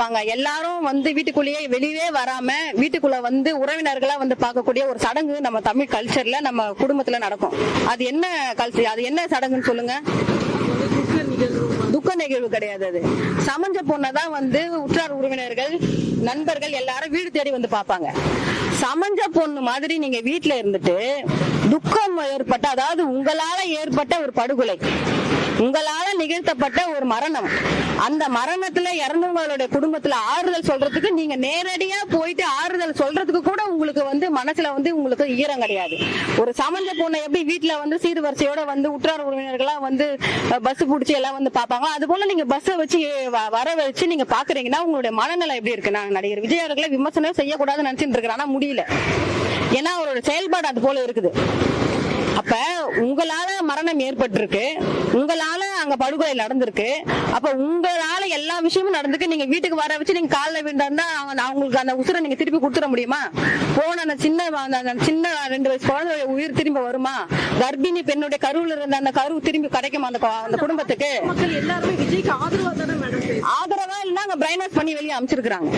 இருப்பாங்க. எல்லாரும் வந்து வீட்டுக்குள்ளேயே வெளியவே வராம வீட்டுக்குள்ள வந்து உறவினர்களா வந்து பார்க்கக்கூடிய ஒரு சடங்கு நம்ம தமிழ் கல்ச்சர்ல நம்ம குடும்பத்துல நடக்கும். அது என்ன கல்ச்சர் அது என்ன சடங்குன்னு சொல்லுங்க. துக்க நிகழ்வு கிடையாது அது. சமஞ்ச பொண்ணை தான் வந்து உற்றார் உறவினர்கள் நண்பர்கள் எல்லாரும் வீடு தேடி வந்து பார்ப்பாங்க. சமஞ்ச பொண்ணு மாதிரி நீங்க வீட்டுல இருந்துட்டு துக்கம் ஏற்பட்ட அதாவது உங்களால ஏற்பட்ட ஒரு படுகொலை. உங்களால நிகழ்த்தப்பட்ட ஒரு மரணம். அந்த மரணத்துல இறந்தவங்களுடைய குடும்பத்துல ஆறுதல் சொல்றதுக்கு நீங்க நேரடியா போயிட்டு ஆறுதல் சொல்றதுக்கு கூட உங்களுக்கு வந்து மனசுல வந்து உங்களுக்கு ஈரம் கிடையாது. ஒரு சமஞ்ச பொண்ணை எப்படி வீட்டுல வந்து சீர்வரிசையோட வந்து உற்றார் உறவினர்களா வந்து பஸ் பிடிச்சி எல்லாம் வந்து பாப்பாங்க அது போல நீங்க பஸ்ஸை வச்சு வ- வர வச்சு நீங்க பாக்குறீங்கன்னா உங்களுடைய மனநிலை எப்படி இருக்கு? நான் நடிகர் விஜய் அவர்களை விமர்சனம் செய்யக்கூடாதுன்னு நினைச்சிட்டு இருக்கிறேன். ஆனா முடியல. ஏன்னா அவரோட செயல்பாடு அது போல இருக்குது. அப்ப உங்களால மரணம் ஏற்பட்டிருக்கு. உங்களால அங்க படுகொலை நடந்திருக்கு. அப்ப உங்களால எல்லா விஷயமும் நடந்துக்கு நீங்க வீட்டுக்கு வர வச்சு நீங்க காலில் விழுந்தா அவங்களுக்கு அந்த உசுரை நீங்க திருப்பி கொடுத்துட முடியுமா? போன அந்த சின்ன அந்த சின்ன ரெண்டு வயசு குழந்தைய உயிர் திரும்பி வருமா? கர்ப்பிணி பெண்ணுடைய கருவுல இருந்த அந்த கரு திரும்பி கிடைக்குமா அந்த அந்த குடும்பத்துக்கு? மக்கள் எல்லாருமே விஜய்க்கு ஆதரவா தானே. ஆதரவா பிரைன் வாஷ் பண்ணி வெளியே அமைச்சிருக்கிறாங்க.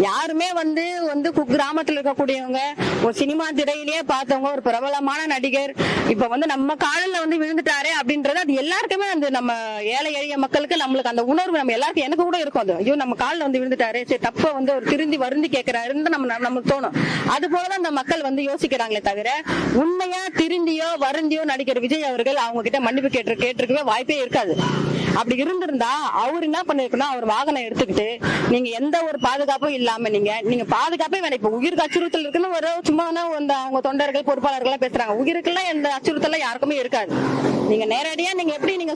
யாருமே வந்து வந்து கு- கிராமத்துல இருக்கக்கூடியவங்க ஒரு சினிமா திரையிலேயே பார்த்தவங்க ஒரு பிரபலமான நடிகர் இப்ப வந்து நம்ம காலில் வந்து விழுந்துட்டாரே அப்படின்றது அது எல்லாருக்குமே அந்த நம்ம ஏழை எளிய மக்களுக்கு நம்மளுக்கு அந்த உணர்வு நம்ம எல்லாருக்கும் எனக்கு கூட இருக்கும் அது. ஐயோ நம்ம காலில் வந்து விழுந்துட்டாரே சரி தப்ப வந்து ஒரு திருந்தி வருந்தி கேட்கிறாருன்னு நம்ம நம்ம- நமக்கு தோணும். அது போலதான் அந்த மக்கள் வந்து யோசிக்கிறாங்களே தவிர உண்மையா திருந்தியோ வருந்தியோ நடிகர் விஜய் அவர்கள் அவங்க கிட்ட மன்னிப்பு கேட்டு கேட்டிருக்கவே வாய்ப்பே இருக்காது. அப்படி இருந்திருந்தா அவர் என்ன பண்ணிருக்கணும் அவர் வாகனம் எடுத்துக்கிட்டு நீங்க எந்த ஒரு பாதுகாப்பும் இல்லாம நீங்க நீங்க பாதுகாப்பே வேணாம். இப்ப உயிருக்கு அச்சுறுத்தல் இருக்குன்னு ஒரு சும்மா அந்த அவங்க தொண்டர்கள் பொறுப்பாளர்கள் எல்லாம் பேசுறாங்க. உயிருக்கெல்லாம் எந்த அச்சுறுத்தல் யாருக்குமே இருக்காது. நீங்க நேரடியா நீங்க எப்படி நீங்க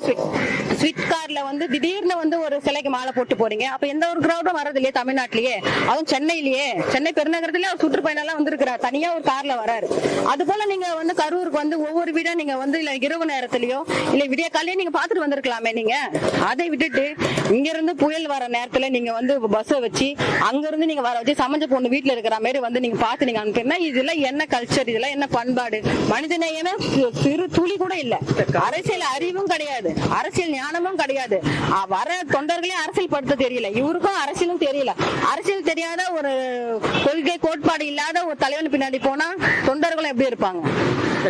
ஸ்விட் கார்ல வந்து திடீர்னு வந்து ஒரு சிலைக்கு மாலை போட்டு போறீங்க அப்ப எந்த ஒரு கிரௌடும் வர்றது இல்லையே தமிழ்நாட்டிலேயே. அதுவும் சென்னையிலேயே. சென்னை பெருநகரத்திலே அவர் சுற்றுப்பயணம் எல்லாம் வந்திருக்கிறார். தனியா ஒரு கார்ல வராரு அது போல நீங்க வந்து கரூருக்கு வந்து ஒவ்வொரு வீடா நீங்க வந்து இல்ல இரவு நேரத்திலயோ இல்ல விடிய காலையே நீங்க பாத்துட்டு வந்திருக்கலாமே நீங்க? அதை விட்டுட்டு இங்க இருந்து புயல் வர நேரத்துல நீங்க வந்து பஸ் வச்சு அங்க இருந்து நீங்க வர வச்சு சமைஞ்ச பொண்ணு வீட்டுல இருக்கிற மாதிரி வந்து நீங்க பாத்து நீங்க அனுப்பினா இதெல்லாம் என்ன கல்ச்சர் இதெல்லாம் என்ன பண்பாடு? மனிதநேயமே சிறு துளி கூட இல்ல. அரசியல் அறிவும் கிடையாது. அரசியல் ஞானமும் கிடையாது. வர தொண்டர்களே அரசியல் படுத்த தெரியல. இவருக்கும் அரசியலும் தெரியல. அரசியல் தெரியாத ஒரு கொள்கை கோட்பாடு இல்லாத ஒரு தலைவன் பின்னாடி போனா தொண்டர்களும் எப்படி இருப்பாங்க?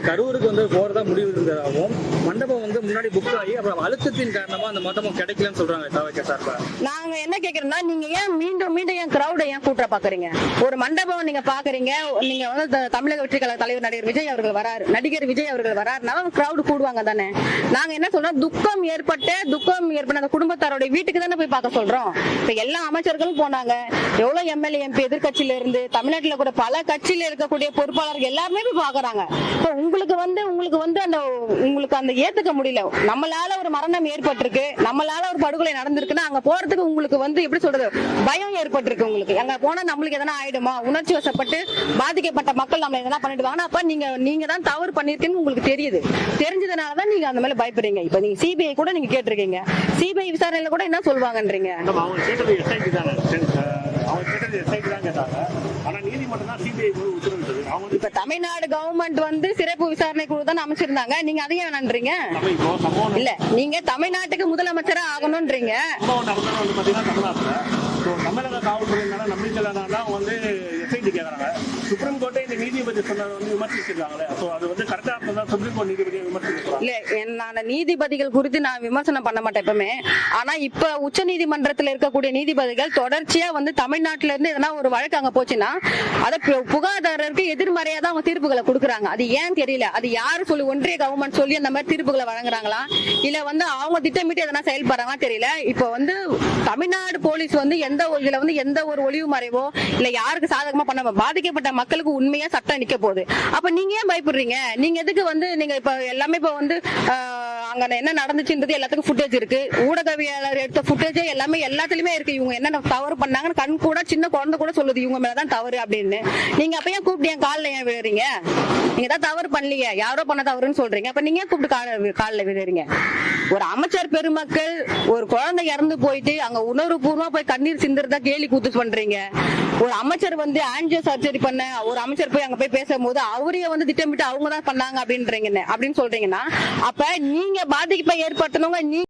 கரூருக்கு வந்து போறதா முடிவு இருந்ததாகவும் மண்டபம் வந்து முன்னாடி புக் ஆகி அப்புறம் அழுத்தத்தின் காரணமா அந்த மண்டபம் கிடைக்கலன்னு சொல்றாங்க தவிக்க சார்பா. நாங்க என்ன கேக்குறோம்னா நீங்க ஏன் மீண்டும் மீண்டும் ஏன் கிரௌட ஏன் கூட்ட பாக்குறீங்க? ஒரு மண்டபம் நீங்க பாக்குறீங்க நீங்க வந்து தமிழக வெற்றி கழக தலைவர் நடிகர் விஜய் அவர்கள் வராரு நடிகர் விஜய் அவர்கள் வராருனா கிரௌடு கூடுவாங்க தானே. நாங்க என்ன சொல்றோம் துக்கம் ஏற்பட்ட துக்கம் ஏற்பட்ட அந்த குடும்பத்தாரோட வீட்டுக்கு தானே போய் பார்க்க சொல்றோம். இப்ப எல்லா அமைச்சர்களும் போனாங்க. எவ்வளவு எம்எல்ஏ எம்பி எதிர்கட்சியில இருந்து தமிழ்நாட்டுல கூட பல கட்சியில இருக்கக்கூடிய பொறுப்பாளர்கள் எல்லாருமே போய் பாக்குறாங்க இப்ப உங்களுக்கு வந்து உங்களுக்கு வந்து அந்த உங்களுக்கு அந்த ஏத்துக்க முடியல. நம்மளால ஒரு மரணம் ஏற்பட்டிருக்கு. நம்மளால ஒரு படுகொலை நடந்திருக்குன்னா அங்க போறதுக்கு உங்களுக்கு வந்து எப்படி சொல்றது பயம் ஏற்பட்டிருக்கு உங்களுக்கு. அங்க போனா நம்மளுக்கு எதனா ஆயிடுமா? உணர்ச்சி வசப்பட்டு பாதிக்கப்பட்ட மக்கள் நம்ம எதனா பண்ணிடுவாங்கன்னா அப்ப நீங்க நீங்க தான் தவறு பண்ணிருக்கீங்கன்னு உங்களுக்கு தெரியுது. தெரிஞ்சதுனாலதான் நீங்க அந்த மேல பயப்படுறீங்க. இப்ப நீங்க சிபிஐ கூட நீங்க கேட்டிருக்கீங்க. சிபிஐ விசாரணையில கூட என்ன சொல்லுவாங்கன்றீங்க நம்ம அவங்க கேட்டது எஸ்ஐடி தானே. சரி, அஹ், அவங்க கேட்டது எஸ்ஐடி தான் கேட்டாங்க. ஆனா நீதிமன்றம் தான் சிபிஐ உத்தரவிட்டது. இப்ப தமிழ்நாடு கவர்மெண்ட் வந்து சிறப்பு விசாரணை குழு தான் அமைச்சிருந்தாங்க. நீங்க அதையும் வேணான்றீங்க இல்ல நீங்க தமிழ்நாட்டுக்கு முதலமைச்சரா ஆகணும்ன்றீங்க தமிழக காவல்துறை மேல நம்பிக்கையில்தான் வந்து எஸ்ஐடி கேக்குறாங்க. சுப்ரீம் இந்த நீதிபதி சொன்னதை வந்து விமர்சிச்சிருக்காங்களே? ஸோ அது வந்து இருந்ததா சுப்ரீம் கோர்ட் நீதிபதியை இல்ல நான் நீதிபதிகள் குறித்து நான் விமர்சனம் பண்ண மாட்டேன் எப்பவுமே. ஆனா இப்ப உச்ச நீதிமன்றத்துல இருக்கக்கூடிய நீதிபதிகள் தொடர்ச்சியா வந்து தமிழ்நாட்டுல இருந்து எதனா ஒரு வழக்கு அங்க போச்சுன்னா அத பு- எதிர்மறையா தான் அவங்க தீர்ப்புகளை கொடுக்குறாங்க. அது ஏன் தெரியல? அது யாரு சொல்லி ஒன்றிய கவர்மெண்ட் சொல்லி அந்த மாதிரி தீர்ப்புகளை வழங்குறாங்களா? இல்ல வந்து அவங்க திட்டமிட்டு எதனா செயல்படுறாங்களா தெரியல. இப்ப வந்து தமிழ்நாடு போலீஸ் வந்து எந்த ஒரு இதுல வந்து எந்த ஒரு ஒளிவு மறைவோ இல்ல யாருக்கு சாதகமா பண்ண பாதிக்கப்பட்ட மக்களுக்கு உண்மையா சட்டம் நிக்க போகுது. அப்ப நீங்க ஏன் பயப்படுறீங்க? நீங்க எதுக்கு வந்து நீங்க இப்ப எல்லாமே இப்ப வந்து அங்க என்ன நடந்துச்சுன்றது எல்லாத்துக்கும் ஃபுட்டேஜ் இருக்கு. ஊடகவியலாளர் எடுத்த ஃபுட்டேஜ் எல்லாமே எல்லாத்துலயுமே இருக்கு. இவங்க என்ன தவறு பண்ணாங்கன்னு கண் கூட சின்ன குழந்தை கூட சொல்லுது. இவங்க மேலதான் தவறு அப்படின்னு. நீங்க அப்ப ஏன் கூப்பிட்டு என் காலில் ஏன் விழுறீங்க? நீங்க தான் தவறு பண்ணலையே. யாரோ பண்ண தவறுன்னு சொல்றீங்க. அப்ப நீங்க ஏன் கூப்பிட்டு கால காலில் விழுறீங்க? ஒரு அமைச்சர் பெருமக்கள் ஒரு குழந்தை இறந்து போயிட்டு அங்க உணர்வு பூர்வமா போய் கண்ணீர் சிந்துறதா கேலி கூத்து பண்றீங்க. ஒரு அமைச்சர் வந்து ஆன்ஜியோ சர்ஜரி பண்ண ஒரு அமைச்சர் போய் அங்க போய் பேசும்போது அவரையே வந்து திட்டமிட்டு அவங்க தான் பண்ணாங்க அப்படின்றீங்க அப்படின்னு சொல்றீங்கன்னா அப்ப நீங்க பாதிப்பை ஏற்படுத்தணுங்க நீ